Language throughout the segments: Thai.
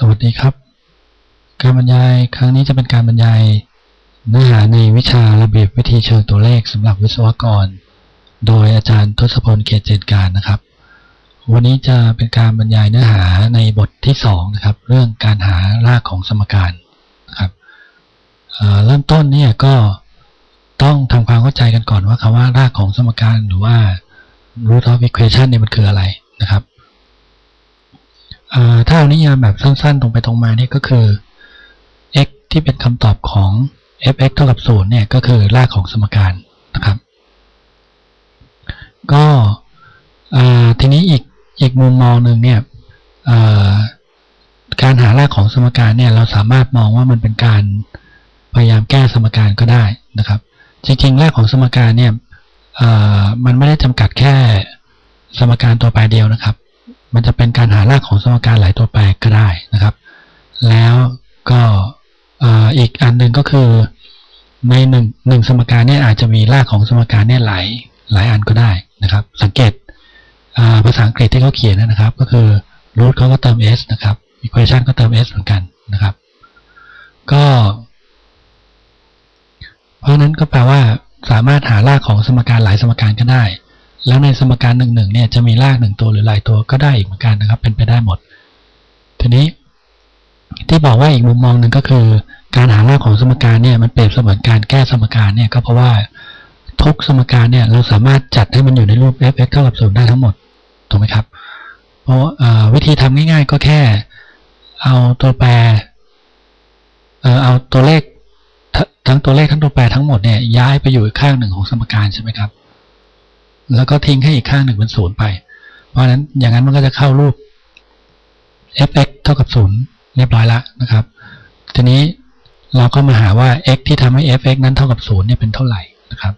สวัสดีครับ การบรรยายครั้งนี้จะเป็นการบรรยายเนื้อหาในวิชาระเบียบวิธีเชิงตัวเลขสำหรับวิศวกร โดยอาจารย์ทศพลเกตเจนการนะครับ วันนี้จะเป็นการบรรยายเนื้อหาในบทที่2นะครับ เรื่องการหารากของสมการนะครับเเริ่มต้นเนี่ยก็ต้องทำความเข้าใจกันก่อนว่าคำว่ารากของสมการหรือว่า root of equation เนี่ยมันคืออะไรนะครับ ถ้าเอานิยามแบบสั้นๆ ตรงไปตรงมาเนี่ยก็คือ x ที่เป็นคำตอบของ f(x) เท่ากับ0เนี่ยก็คือรากของสมการนะครับ ก็ทีนี้อีกอีกมุมมองหนึ่งเนี่ยการหารากของสมการเนี่ยเราสามารถมองว่ามันเป็นการพยายามแก้สมการก็ได้นะครับ จริงๆรากของสมการเนี่ยมันไม่ได้จำกัดแค่สมการตัวแปรเดียวนะครับ มันจะเป็นการหารากของสมการหลายตัวแปรก็ได้นะครับ แล้วก็อีกอันหนึ่งก็คือในหนึ่งหนึ่งสมการเนี่ยอาจจะมีรากของสมการเนี่ยหลายหลายอันก็ได้นะครับ สังเกตภาษาอังกฤษที่เขาเขียนนะครับ ก็คือ root เขาก็เติม s นะครับ equation ก็เติม s เหมือนกันนะครับ ก็ เพราะนั้นก็แปลว่าสามารถหารากของสมการหลายสมการก็ได้ แล้วในสมการหนึ่งหนึ่งเนี่ยจะมีรากหนึ่งตัวหรือหลายตัวก็ได้อีกเหมือนกันนะครับ เป็นไปได้หมด ทีนี้ ที่บอกว่าอีกมุมมองหนึ่งก็คือ การหารากของสมการเนี่ยมันเปรียบเสมือนการแก้สมการเนี่ยก็เพราะว่าทุกสมการเนี่ยเราสามารถจัดให้มันอยู่ในรูป f(x) เท่ากับศูนย์ได้ทั้งหมดถูกไหมครับ เพราะวิธีทำง่ายๆ ก็แค่ เอาตัวแปรเอาตัวเลขทั้งตัวเลขทั้งตัวแปรทั้งหมดเนี่ยย้ายไปอยู่อีกข้างหนึ่งของสมการใช่ไหมครับ แล้วก็ทิ้งให้อีกข้างหนึ่งเป็นศูนย์ไป เพราะฉะนั้นอย่างนั้นมันก็จะเข้ารูป f(x) เท่ากับศูนย์เรียบร้อยแล้วนะครับ ทีนี้เราก็มาหาว่า x ที่ทำให้ f(x) นั้นเท่ากับศูนย์เนี่ยเป็นเท่าไหร่นะครับ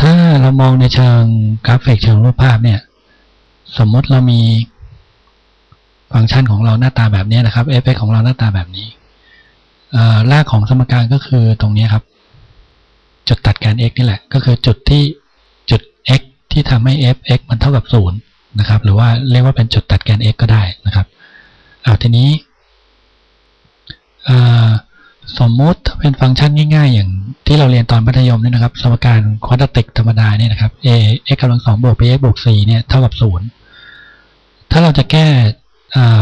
ถ้าเรามองในเชิงกราฟิกเชิงรูปภาพเนี่ย สมมติเรามีฟังก์ชันของเราหน้าตาแบบนี้นะครับ f(x) ของเราหน้าตาแบบนี้รากของสมการก็คือตรงนี้ครับ จุดตัดแกน x นี่แหละ ก็คือจุดที่ ที่ทำให้ f(x) มันเท่ากับ0นะครับ หรือว่าเรียกว่าเป็นจุดตัดแกน x ก็ได้นะครับเอาทีนี้สมมติเป็นฟังก์ชันง่ายๆ อย่างที่เราเรียนตอนมัธยมนี่นะครับ สมการควอดติกธรรมดาเนี่ยนะครับ a x กำลังสองบวก b x บวก c เนี่ยเท่ากับ0ถ้าเราจะแก้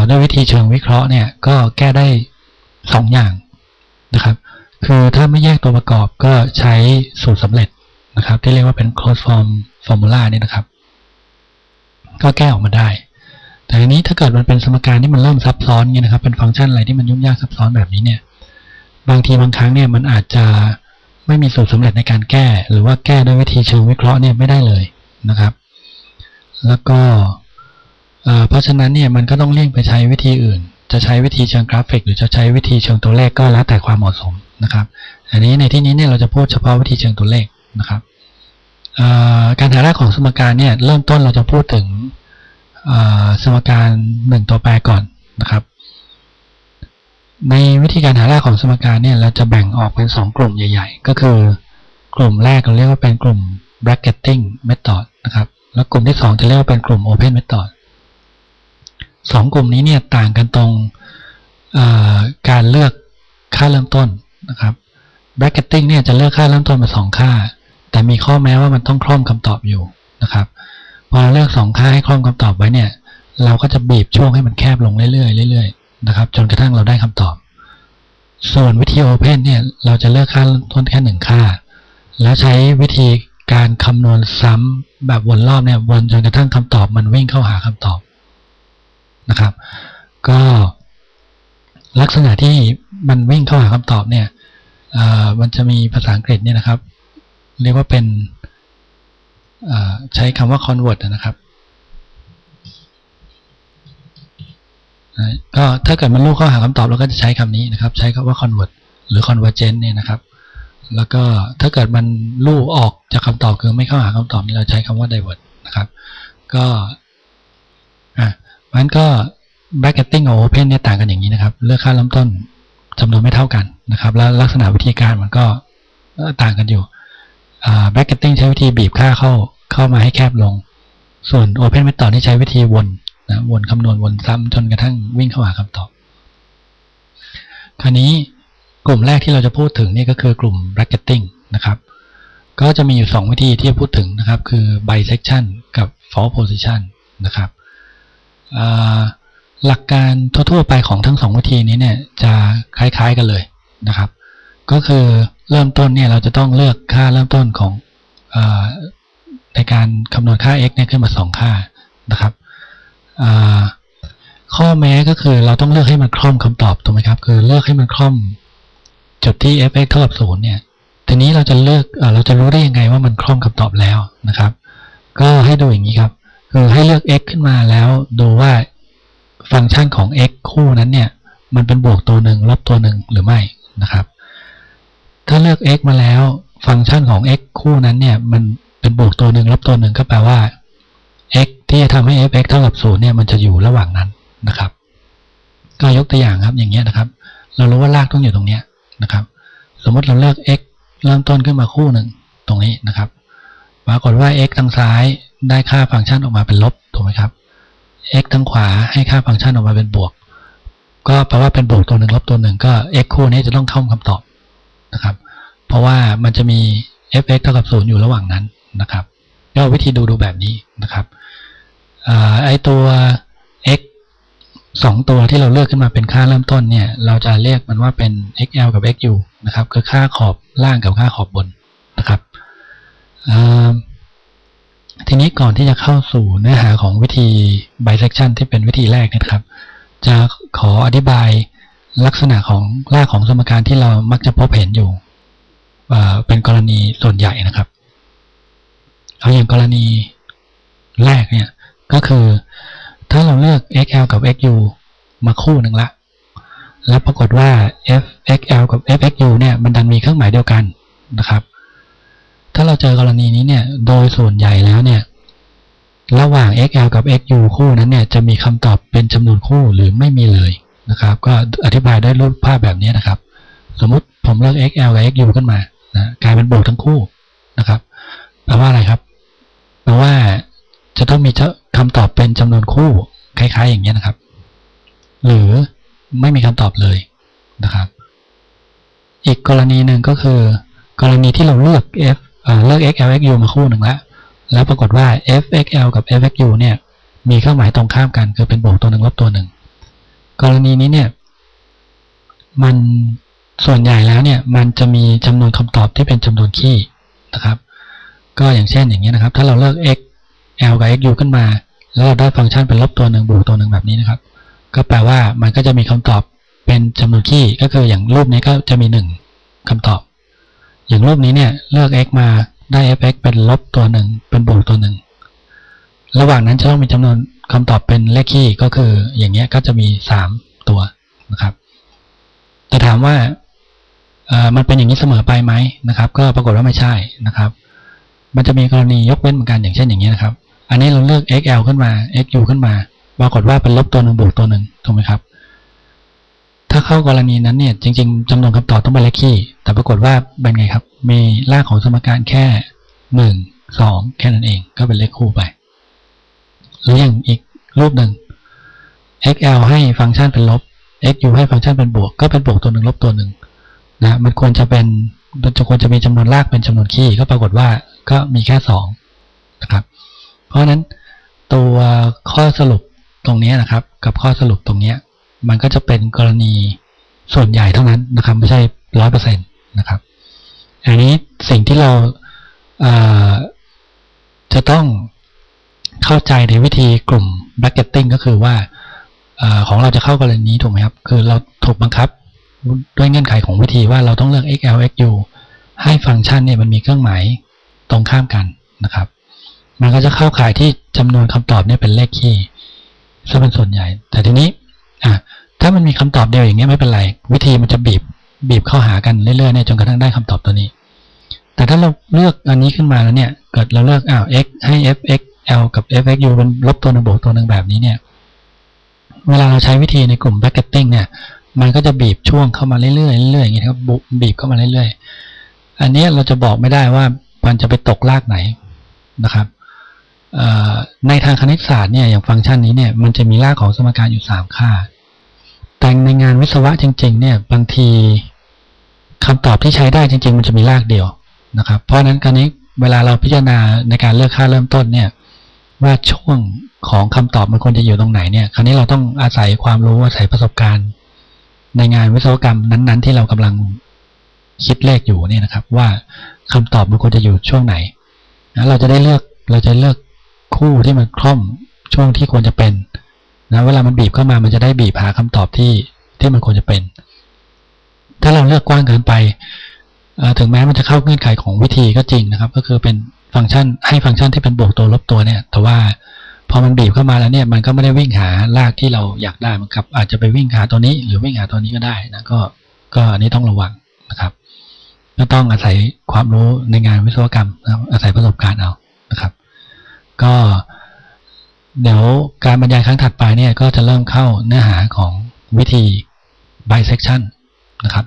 ด้วยวิธีเชิงวิเคราะห์เนี่ยก็แก้ได้2อย่างนะครับ คือถ้าไม่แยกตัวประกอบก็ใช้สูตรสำเร็จนะครับ ที่เรียกว่าเป็น closed form formula นี่ยนะครับ ก็แก้ออกมาได้ แต่ทีนี้ถ้าเกิดมันเป็นสมการที่มันเริ่มซับซ้อนเงี้ยนะครับ เป็นฟังก์ชันอะไรที่มันยุ่งยากซับซ้อนแบบนี้เนี่ย บางทีบางครั้งเนี่ยมันอาจจะไม่มีสูตรสำเร็จในการแก้ หรือว่าแก้ด้วยวิธีเชิงวิเคราะห์เนี่ยไม่ได้เลยนะครับ แล้วก็เพราะฉะนั้นเนี่ยมันก็ต้องเลี่ยงไปใช้วิธีอื่น จะใช้วิธีเชิงกราฟิก หรือจะใช้วิธีเชิงตัวเลขก็แล้วแต่ความเหมาะสมนะครับ อันนี้ในที่นี้เนี่ยเราจะพูดเฉพาะวิธีเชิงตัวเลขนะครับ การหารากของสมการเนี่ยเริ่มต้นเราจะพูดถึงสมการหนึ่งตัวแปรก่อนนะครับ ในวิธีการหารากของสมการเนี่ยเราจะแบ่งออกเป็น2กลุ่มใหญ่ ๆ ก็คือกลุ่มแรกเราเรียกว่าเป็นกลุ่ม bracketing method นะครับ แล้วกลุ่มที่2จะเรียกว่าเป็นกลุ่ม open method สองกลุ่มนี้เนี่ยต่างกันตรงการเลือกค่าเริ่มต้นนะครับ bracketing เนี่ยจะเลือกค่าเริ่มต้นมา2ค่า แต่มีข้อแม้ว่ามันต้องคล่อมคำตอบอยู่นะครับ พอเราเลือกสองค่าให้คล่อมคำตอบไว้เนี่ย เราก็จะบีบช่วงให้มันแคบลงเรื่อยๆเรื่อยๆนะครับ จนกระทั่งเราได้คำตอบ ส่วนวิธี Open เนี่ย เราจะเลือกค่าต้นแค่หนึ่งค่า แล้วใช้วิธีการคำนวณซ้ำแบบวนรอบเนี่ยวนจนกระทั่งคำตอบมันวิ่งเข้าหาคำตอบนะครับ ก็ลักษณะที่มันวิ่งเข้าหาคำตอบเนี่ยมันจะมีภาษาอังกฤษเนี่ยนะครับ เรียกว่าเป็นใช้คำว่า convert นะครับก็ถ้าเกิดมันลูกเข้าหาคำตอบเราก็จะใช้คำนี้นะครับ ใช้คำว่า convert หรือ convergent เนี่ยนะครับ แล้วก็ถ้าเกิดมันลูกออกจากคำตอบคือไม่เข้าหาคำตอบนี่เราใช้คำว่า divert นะครับ ก็อะมันก็ bracketing กับ open เนี่ยต่างกันอย่างนี้นะครับ เลือกค่าเริ่มต้นจำนวนไม่เท่ากันนะครับ แล้วลักษณะวิธีการมันก็ต่างกันอยู่ แบ็กเก็ตติ้งใช้วิธีบีบค่าเข้าเข้ามาให้แคบลง ส่วน Open Method นี่ใช้วิธีวนนะวนคำนวณวนซ้ำจนกระทั่งวิ่งเข้าหาคำตอบ คราวนี้กลุ่มแรกที่เราจะพูดถึงนี่ก็คือกลุ่ม bracketing นะครับ ก็จะมีอยู่ 2 วิธีที่จะพูดถึงนะครับ คือ bisection กับ false position นะครับหลักการทั่วๆไปของทั้งสองวิธีนี้เนี่ยจะคล้ายๆกันเลยนะครับ ก็คือ เริ่มต้นเนี่ยเราจะต้องเลือกค่าเริ่มต้นของอในการคำนวณค่า x เนี่ยขึ้นมา 2 ค่านะครับข้อแม้ก็คือเราต้องเลือกให้มันคล่อมคำตอบถูกไหมครับ คือเลือกให้มันคล่อมจุดที่ f(x) เท่ากับศูนย์เนี่ยทีนี้เราจะเลือกเราจะรู้ได้ยังไงว่ามันคล่อมคำตอบแล้วนะครับ ก็ให้ดูอย่างนี้ครับ คือให้เลือก x ขึ้นมาแล้วดูว่าฟังก์ชันของ x คู่นั้นเนี่ย มันเป็นบวกตัวหนึ่งลบตัวหนึ่งหรือไม่นะครับ ถ้าเลือก x มาแล้ว ฟังก์ชันของ x คู่นั้นเนี่ย มันเป็นบวกตัวหนึ่งลบตัวหนึ่งก็แปลว่า x ที่จะทำให้ f(x) เท่ากับศูนเนี่ยมันจะอยู่ระหว่างนั้นนะครับ ก็ยกตัวอย่างครับอย่างเงี้ยนะครับ เรารู้ว่ารากต้องอยู่ตรงเนี้ยนะครับ สมมติเราเลือก x เริ่มต้นขึ้นมาคู่หนึ่งตรงนี้นะครับปรากฏว่า x ทางซ้ายได้ค่าฟังก์ชันออกมาเป็นลบถูกไหมครับ x ทางขวาให้ค่าฟังก์ชันออกมาเป็นบวก ก็แปลว่าเป็นบวกตัวหนึ่งลบตัวหนึ่งก็ x คู่นี้จะต้องเข้าคำตอบ นะครับ เพราะว่ามันจะมี f(x) เท่ากับศูนย์อยู่ระหว่างนั้นนะครับก็วิธีดูดูแบบนี้นะครับไอตัว x สองตัวที่เราเลือกขึ้นมาเป็นค่าเริ่มต้นเนี่ย เราจะเรียกมันว่าเป็น xl กับ xu นะครับ คือค่าขอบล่างกับค่าขอบบนนะครับทีนี้ก่อนที่จะเข้าสู่เนื้อหาของวิธี bisection ที่เป็นวิธีแรกนะครับ จะขออธิบาย ลักษณะของรากของสมการที่เรามักจะพบเห็นอยู่เป็นกรณีส่วนใหญ่นะครับ เอาอย่างกรณีแรกเนี่ยก็คือถ้าเราเลือก xl กับ xu มาคู่หนึ่งละ แล้วปรากฏว่า fxl กับ fxu เนี่ยมันดันมีเครื่องหมายเดียวกันนะครับ ถ้าเราเจอกรณีนี้เนี่ยโดยส่วนใหญ่แล้วเนี่ยระหว่าง xl กับ xu คู่นั้นเนี่ยจะมีคำตอบเป็นจำนวนคู่หรือไม่มีเลย นะครับ ก็อธิบายได้รูปภาพแบบนี้นะครับ สมมุติผมเลือก xl กับ xu ขึ้นมานะกลายเป็นบวกทั้งคู่นะครับแปลว่าอะไรครับแปลว่าจะต้องมีคำตอบเป็นจำนวนคู่คล้ายๆอย่างนี้นะครับ หรือไม่มีคำตอบเลยนะครับ อีกกรณีหนึ่งก็คือ กรณีที่เราเลือก f เลือก xl xu มาคู่หนึ่งแล้วแล้วปรากฏว่า fxl กับ fxu เนี่ยมีเครื่องหมายตรงข้ามกันคือเป็นบวกตัวหนึ่งลบตัวหนึ่ง กรณีนี้เนี่ย มันส่วนใหญ่แล้วเนี่ย มันจะมีจำนวนคำตอบที่เป็นจำนวนคี่นะครับ ก็อย่างเช่นอย่างนี้นะครับ ถ้าเราเลือก x l กับ x u ขึ้นมา แล้วเราได้ฟังก์ชันเป็นลบตัวหนึ่งบวกตัวหนึ่งแบบนี้นะครับ ก็แปลว่ามันก็จะมีคำตอบเป็นจำนวนคี่ก็คืออย่างรูปนี้ก็จะมีหนึ่งคำตอบ อย่างรูปนี้เนี่ยเลือก x มาได้ f(x) เป็นลบตัวหนึ่งเป็นบวกตัวหนึ่งระหว่างนั้นจะต้องมีจำนวน คำตอบเป็นเลขคี่ก็คืออย่างเงี้ยก็จะมีสามตัวนะครับ แต่ถามว่ามันเป็นอย่างนี้เสมอไปไหมนะครับ ก็ปรากฏว่าไม่ใช่นะครับ มันจะมีกรณียกเว้นเหมือนกันอย่างเช่นอย่างนี้นะครับ อันนี้เราเลือก xl ขึ้นมา xu ขึ้นมา ปรากฏว่าเป็นลบตัวหนึ่งบวกตัวหนึ่งถูกไหมครับ ถ้าเข้ากรณีนั้นเนี่ย จริง ๆจำนวนคำตอบต้องเป็นเลขคี่ แต่ปรากฏว่าเป็นไงครับ มีรากของสมการแค่หนึ่งสองแค่นั้นเอง ก็เป็นเลขคู่ไป หรืออย่างอีกรูปหนึ่ง xl ให้ฟังก์ชันเป็นลบ xu ให้ฟังก์ชันเป็นบวก ก็เป็นบวกตัวหนึ่งลบตัวหนึ่งนะมันควรจะเป็นมันจะควรจะมีจำนวนรากเป็นจำนวนคี่ก็ปรากฏว่าก็มีแค่สองนะครับ เพราะฉะนั้นตัวข้อสรุปตรงนี้นะครับ กับข้อสรุปตรงนี้มันก็จะเป็นกรณีส่วนใหญ่เท่านั้นนะครับ ไม่ใช่ร้อยเปอร์เซ็นต์นะครับอันนี้สิ่งที่เราจะต้อง เข้าใจในวิธีกลุ่ม bracketing ก็คือว่าอของเราจะเข้ากรณีนี้ถูกไหมครับ คือเราถูกบังคับด้วยเงื่อนไขของวิธีว่าเราต้องเลือก xl xu ให้ฟังก์ชันเนี่ยมันมีเครื่องหมายตรงข้ามกันนะครับ มันก็จะเข้าข่ายที่จำนวนคำตอบเนี่ยเป็นเลขคี่ซะเป็นส่วนใหญ่ แต่ทีนี้อะถ้ามันมีคำตอบเดียวอย่างเงี้ยไม่เป็นไร วิธีมันจะบีบบีบเข้าหากันเรื่อยๆเนี่ยจนกระทั่งได้คำตอบตัวนี้ แต่ถ้าเราเลือกอันนี้ขึ้นมาแล้วเนี่ย เกิดเราเลือกอ้าว x ให้ f x l กับ f x u เป็นลบตัวหนึ่งบวกตัวหนึ่งแบบนี้เนี่ย เวลาเราใช้วิธีในกลุ่ม bracketing เนี่ย มันก็จะบีบช่วงเข้ามาเรื่อยๆเรื่อยๆอย่างนี้ครับบีบเข้ามาเรื่อยๆ อันนี้เราจะบอกไม่ได้ว่ามันจะไปตกลากไหนนะครับในทางคณิตศาสตร์เนี่ยอย่างฟังก์ชันนี้เนี่ยมันจะมีรากของสมการอยู่สามค่า แต่ในงานวิศวะจริงๆเนี่ยบางทีคำตอบที่ใช้ได้จริง ๆ มันจะมีรากเดียวนะครับ เพราะฉะนั้นการนี้เวลาเราพิจารณาในการเลือกค่าเริ่มต้นเนี่ย ว่าช่วงของคำตอบมันควรจะอยู่ตรงไหนเนี่ย คราวนี้เราต้องอาศัยความรู้อาศัยประสบการณ์ ในงานวิศวกรรมนั้น ๆ ที่เรากำลังคิดเลขอยู่เนี่ยนะครับ ว่าคำตอบมันควรจะอยู่ช่วงไหนนะเราจะได้เลือกเราจะเลือกคู่ที่มันคล่อมช่วงที่ควรจะเป็นนะเวลามันบีบเข้ามามันจะได้บีบหาคำตอบที่ที่มันควรจะเป็น ถ้าเราเลือกกว้างเกินไปถึงแม้มันจะเข้าเงื่อนไขของวิธีก็จริงนะครับ ก็คือเป็น ฟังก์ชันให้ฟังก์ชันที่เป็นบวกตัวลบตัวเนี่ย แต่ว่าพอมันบีบเข้ามาแล้วเนี่ยมันก็ไม่ได้วิ่งหารากที่เราอยากได้มันครับ อาจจะไปวิ่งหาตัวนี้หรือวิ่งหาตัวนี้ก็ได้นะก็ก็อันนี้ต้องระวังนะครับก็ต้องอาศัยความรู้ในงานวิศวกรรมนะครับอาศัยประสบการณ์เอานะครับ ก็เดี๋ยวการบรรยายครั้งถัดไปเนี่ยก็จะเริ่มเข้าเนื้อหาของวิธี bisection นะครับ